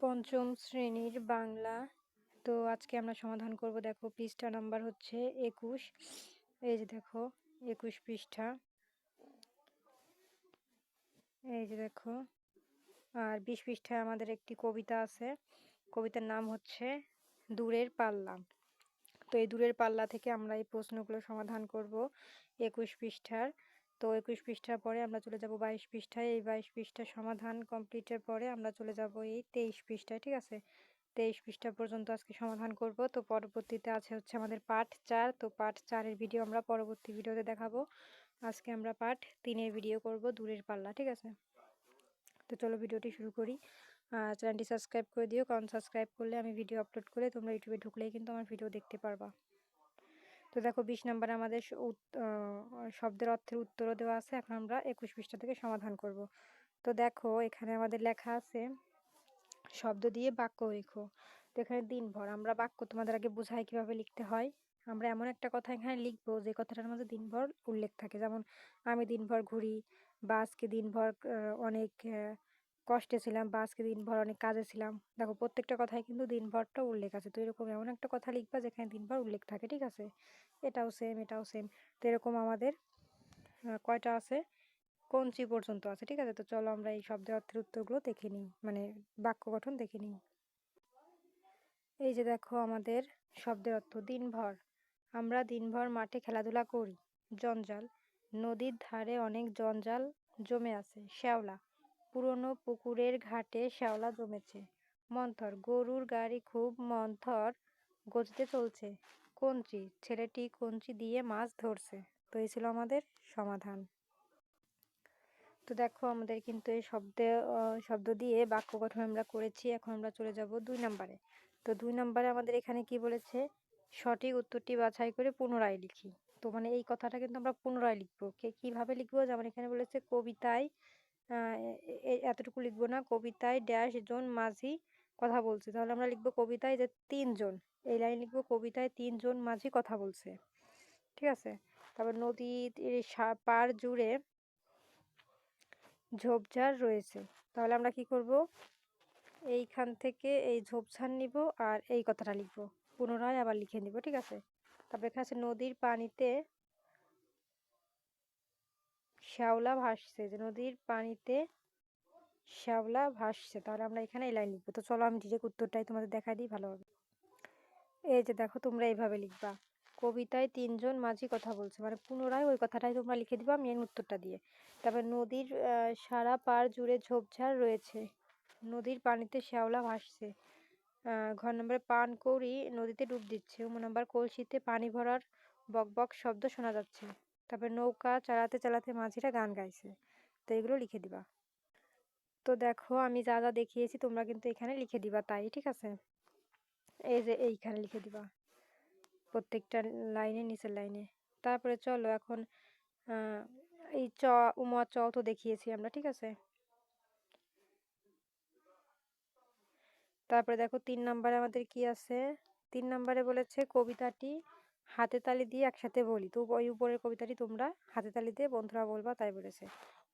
পঞ্চম শ্রেণির বাংলা। তো আজকে আমরা সমাধান করব, দেখো পৃষ্ঠা নাম্বার হচ্ছে একুশ। এই যে দেখো, একুশ পৃষ্ঠা। এই যে দেখো, আর বিশ পৃষ্ঠায় আমাদের একটি কবিতা আছে। কবিতার নাম হচ্ছে দূরের পাল্লা। তো এই দূরের পাল্লা থেকে আমরা এই প্রশ্নগুলো সমাধান করব একুশ পৃষ্ঠার। তো একুশ পৃষ্ঠার পরে আমরা চলে যাব বাইশ পৃষ্ঠায়। এই বাইশ পৃষ্ঠার সমাধান কমপ্লিটের পরে আমরা চলে যাব এই তেইশ পৃষ্ঠায়, ঠিক আছে? তেইশ পৃষ্ঠা পর্যন্ত আজকে সমাধান করব। তো পরবর্তীতে আছে হচ্ছে আমাদের পাঠ চার। তো পাঠ চারের ভিডিও আমরা পরবর্তী ভিডিওতে দেখাবো। আজকে আমরা পাঠ তিনের ভিডিও করব দূরের পাল্লা, ঠিক আছে? তো চলো ভিডিওটি শুরু করি। চ্যানেলটি সাবস্ক্রাইব করে দিও। কারণ সাবস্ক্রাইব করলে আমি ভিডিও আপলোড করলে তোমরা ইউটিউবে ঢুকলেই কিন্তু আমার ভিডিও দেখতে পারবা। তো দেখো বিশ নাম্বার আমাদের শব্দের অর্থের উত্তরও দেওয়া আছে। এখন আমরা একুশ পৃষ্ঠা থেকে সমাধান করব। তো দেখো এখানে আমাদের লেখা আছে, শব্দ দিয়ে বাক্য লেখো তো এখানে দিনভর, আমরা বাক্য তোমাদের আগে বোঝাই কীভাবে লিখতে হয়। আমরা এমন একটা কথা এখানে লিখব যে কথাটার মধ্যে দিনভর উল্লেখ থাকে। যেমন, আমি দিনভর ঘুরি বা আজকে দিনভর অনেক কষ্টে ছিলাম বা আজকে দিনভর অনেক কাজে ছিলাম। দেখো প্রত্যেকটা কথায় কিন্তু দিনভরটা উল্লেখ আছে। তো এরকম এমন একটা কথা লিখবা যেখানে দিনভর উল্লেখ থাকে, ঠিক আছে? এটাও সেম এটাও সেম তো এরকম আমাদের কয়টা আছে? কঞ্চি পর্যন্ত আছে, ঠিক আছে? তো চলো আমরা এই শব্দের অর্থের উত্তরগুলো দেখে নিই মানে বাক্য গঠন দেখে নিই। এই যে দেখো আমাদের শব্দের অর্থ, দিনভর। আমরা দিনভর মাঠে খেলাধুলা করি। জঞ্জাল, নদীর ধারে অনেক জঞ্জাল জমে আছে, শ্যাওলা। পুরনো পুকুরের ঘাটে শ্যাওলা জমেছে। মন্থর, গরুর গাড়ি খুব মন্থর গতিতে চলছে। কঞ্চি, ছেলেটি কঞ্চি দিয়ে মাছ ধরছে। তো এই ছিল আমাদের সমাধান। তো দেখো, আমাদের কিন্তু এই শব্দে শব্দ দিয়ে বাক্য গঠন আমরা করেছি। এখন আমরা চলে যাব দুই নম্বরে। তো দুই নম্বরে আমাদের এখানে কি বলেছে? সঠিক উত্তরটি বাছাই করে পুনরায় লিখি। তো মানে এই কথাটা কিন্তু আমরা পুনরায় লিখব। কে, কীভাবে লিখব? যেমন এখানে বলেছে, কবিতায় এতটুকু লিখব না। কবিতায় ড্যাশ জন মাঝি কথা বলছে। তাহলে আমরা লিখব কবিতায় যে তিনজন এই লাইন লিখব কবিতায় তিনজন মাঝি কথা বলছে। ঠিক আছে? তারপর নদীর পার জুড়ে ঝোপঝাড় রয়েছে। তাহলে আমরা কি করব? এইখান থেকে এই ঝোপঝাড় নিব আর এই কথাটা লিখব। পুনরায় আবার লিখে নিব। ঠিক আছে? তারপর এখানে আছে, নদীর পানিতে শ্যাওলা ভাসছে, যে নদীর পানিতে শ্যাওলা ভাসছে। তাহলে আমরা এখানে এই লাইন লিখব। তো চলো আমি ডিরেক্ট উত্তরটাই তোমাদের দেখা দিই ভালোভাবে এই যে দেখো, তোমরা এইভাবে লিখবা। কবিতায় তিনজন মাঝি কথা বলছে। মানে পুনরায় ওই কথাটাই তোমরা লিখে দিবা মেন উত্তরটা দিয়ে। তারপর নদীর সারা পার জুড়ে ঝোপঝাড় রয়েছে। নদীর পানিতে শ্যাওলা ভাসছে। ঘর নম্বরে পান কৌড়ি নদীতে ডুব দিচ্ছে। উম, নম্বর কলসিতে পানি ভরার বকবক শব্দ শোনা যাচ্ছে। তারপর নৌকা চালাতে চালাতে মাঝিরা গান গাইছে। তো এগুলো লিখে দিবা। তো দেখো আমি যা যা দেখিয়েছি তোমরা কিন্তু এখানে লিখে দিবা তাই, ঠিক আছে? এই যে এইখানে লিখে দিবা। প্রত্যেকটা লাইনে, নিচের লাইনে। তারপরে চলো এখন এই চ, উমা, চ তো দেখিয়েছি আমরা, ঠিক আছে? তারপরে দেখো তিন নম্বরে আমাদের কি আছে? তিন নম্বরে বলেছে কবিতাটি হাতে তালি দিয়ে একসাথে বলি। তো ওই উপরের কবিতাটি তোমরা হাতে দিয়ে বন্ধুরা বলবা, তাই বলেছে।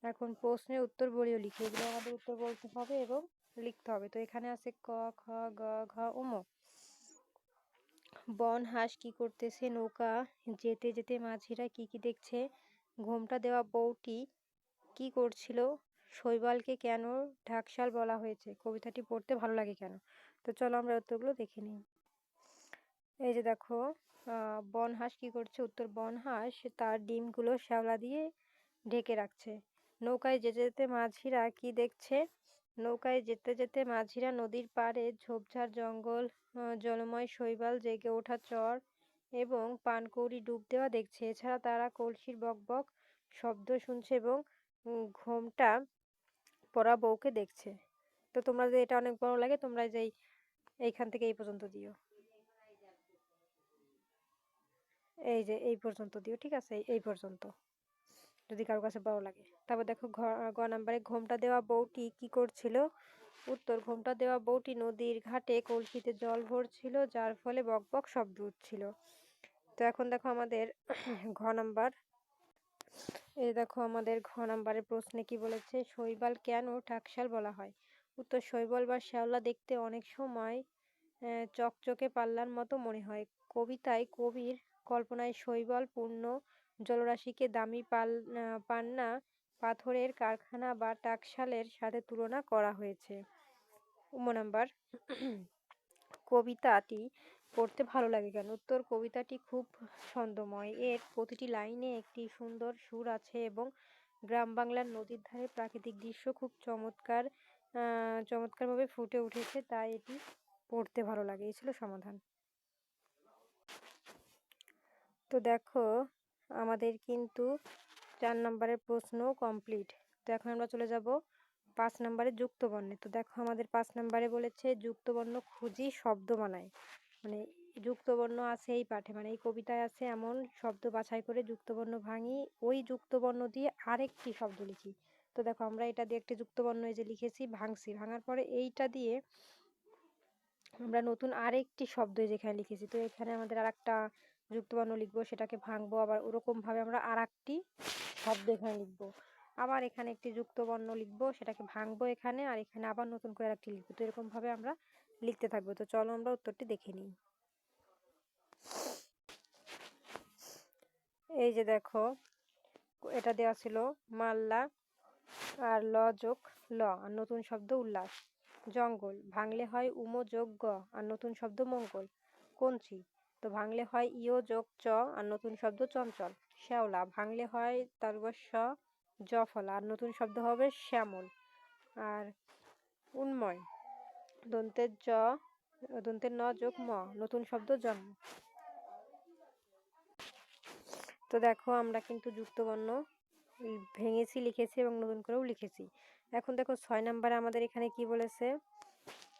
এখন প্রশ্নের উত্তর বলিও লিখে। এগুলো আমাদের উত্তর বলতে হবে এবং লিখতে হবে। তো এখানে আছে ক, খ, গ, ঘ উম বন, হাঁস কি করতেছে, নৌকা, যেতে যেতে মাঝিরা কি কি দেখছে, ঘোমটা দেওয়া বউটি কি করছিল, শৈবালকে কেন ঢাকশাল বলা হয়েছে, কবিতাটি পড়তে ভালো লাগে কেন? তো চলো আমরা উত্তরগুলো দেখে নিই। এই যে দেখো বনহাঁস কি করছে? উত্তর বনহাঁস তার ডিমগুলো শ্যাওলা দিয়ে ঢেকে রাখছে। নৌকায় যেতে যেতে মাঝিরা কি দেখছে? নৌকায় যেতে যেতে মাঝিরা নদীর পাড়ে ঝোপঝাড়, জঙ্গল জলময় শৈবাল, জেগে ওঠা চর এবং পানকৌড়ি ডুব দেওয়া দেখছে। এছাড়া তারা কলসির বকবক শব্দ শুনছে এবং ঘোমটা পরা বউকে দেখছে। তো তোমরা যদি এটা অনেক বড় লাগে তোমরা যেই, এইখান থেকে এই পর্যন্ত দিও। এই যে এই পর্যন্ত দিও, ঠিক আছে? এই পর্যন্ত। যদি কারও কাছে বড় লাগে। তারপর দেখো গ নাম্বারে ঘোমটা দেওয়া বউটি কি করছিল? উত্তর, ঘোমটা দেওয়া বউটি নদীর ঘাটে কলসিতে জল ভরছিল, যার ফলে বকবক শব্দ উঠছিল। তো এখন দেখো আমাদের ঘ নাম্বার। এই দেখো আমাদের ঘ নাম্বারের প্রশ্নে কি বলেছে? শৈবাল কেন টাকশাল বলা হয়? উত্তর, শৈবাল বা শ্যাওলা দেখতে অনেক সময় চকচকে পাল্লার মতো মনে হয়। কবিতায় কবির কল্পনায় শৈবাল পূর্ণ জলরাশিকে দামি পাল পান্না, পাথরের কারখানা বা টাকশালের সাথে তুলনা করা হয়েছে। উম, নাম্বার, কবিতাটি পড়তে ভালো লাগে কেন? উত্তর, কবিতাটি খুব ছন্দময়। এর প্রতিটি লাইনে একটি সুন্দর সুর আছে এবং গ্রাম বাংলার নদীর ধারে প্রাকৃতিক দৃশ্য খুব চমৎকার চমৎকারভাবে ফুটে উঠেছে, তাই এটি পড়তে ভালো লাগে। এই ছিল সমাধান। তো দেখো, আমাদের কিন্তু চার নম্বরের প্রশ্ন কমপ্লিট তো এখন আমরা চলে যাব পাঁচ নম্বরে যুক্তবর্ণে। তো দেখো, আমাদের পাঁচ নম্বরে বলেছে, যুক্তবর্ণ খুঁজি শব্দ বানায়। মানে যুক্তবর্ণ আছে এই পাঠে মানে এই কবিতায় আছে এমন শব্দ বাছাই করে যুক্তবর্ণ ভাঙি, ওই যুক্তবর্ণ দিয়ে আরেকটি শব্দ লিখি। তো দেখো, আমরা এটা দিয়ে একটি যুক্তবর্ণ এই যে লিখেছি, ভাঙছি। ভাঙার পরে এইটা দিয়ে আমরা নতুন আরেকটি শব্দ যেখানে লিখেছি। তো এখানে আমাদের আর একটা যুক্তবর্ণ লিখব, সেটাকে ভাঙবো, আবার ওরকমভাবে আমরা আর একটি শব্দ এখানে লিখব। আবার এখানে একটি যুক্তবর্ণ লিখব, সেটাকে ভাঙবো এখানে, আর এখানে আবার নতুন করে একটি লিখব। তো এরকমভাবে আমরা লিখতে থাকব। তো চলো আমরা উত্তরটি দেখে নিই। এই যে দেখো, এটা দেওয়া ছিল মাল্লা আর ল যোগ ল, আর নতুন শব্দ উল্লাস। জঙ্গল, ভাঙলে হয় উমো যোগ গ, আর নতুন শব্দ মঙ্গল। কঞ্চি তো ভাঙলে হয় ইও যোগ চ আর নতুন শব্দ চঞ্চল, শ্যাওলা। ভাঙলে হয় তারবস্য জফলা আর নতুন শব্দ হবে শ্যামল। আর উন্ময়, দন্তের জ, দন্তের ন যোগ ম, নতুন শব্দ জন্ম। তো দেখো আমরা কিন্তু যুক্তবর্ণ ভেঙেছি, লিখেছি এবং নতুন করেও লিখেছি। এখন দেখো ছয় নাম্বারে আমাদের এখানে কি বলেছে?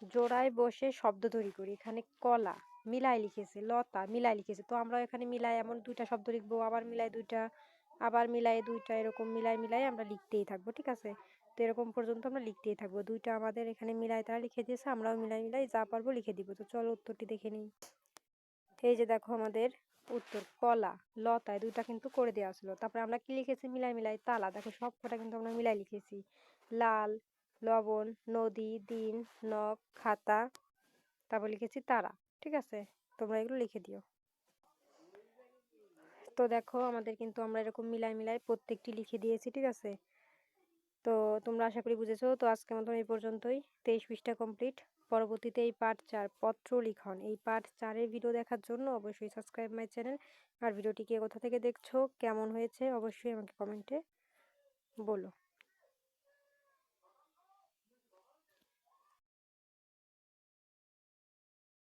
জোড়ায় বসে শব্দ তৈরি করি। এখানে কলা মিলাই লিখেছে, লতা মিলাই লিখেছে। তো আমরা এখানে মিলাই এমন দুইটা শব্দ লিখব, আবার মিলাই দুইটা, আবার মিলাই দুইটা, এরকম মিলাই মিলাই আমরা লিখতেই থাকব, ঠিক আছে? তো এরকম পর্যন্ত আমরা লিখতেই থাকব। দুইটা আমাদের এখানে মিলাই তারা লিখে দিয়েছে, আমরাও মিলাই মিলাই যা পারব লিখে দিব। তো চলো উত্তরটি দেখে নিই। এই যে দেখো আমাদের উত্তর, কলা, লতায় দুইটা কিন্তু করে দেওয়া ছিল। তারপরে আমরা কি লিখেছি? মিলাই মিলাই তালা। দেখো সব কটা কিন্তু আমরা মিলাই লিখেছি। লাল লবণ, নদী, দিন, নখ, খাতা, তারপর লিখেছি তারা, ঠিক আছে? তোমরা এগুলো লিখে দিও। তো দেখো, আমাদের কিন্তু আমরা এরকম মিলাই মিলাই প্রত্যেকটি লিখে দিয়েছি, ঠিক আছে? তো তোমরা আশা করি বুঝেছ, তো আজকে মতন এই পর্যন্তই। তেইশ পৃষ্ঠা কমপ্লিট পরবর্তীতে এই পার্ট চার, পত্র লিখন। এই পার্ট চারের ভিডিও দেখার জন্য অবশ্যই সাবস্ক্রাইব মাই চ্যানেল আর ভিডিওটি কে কোথা থেকে দেখছ, কেমন হয়েছে, অবশ্যই আমাকে কমেন্টে বলো।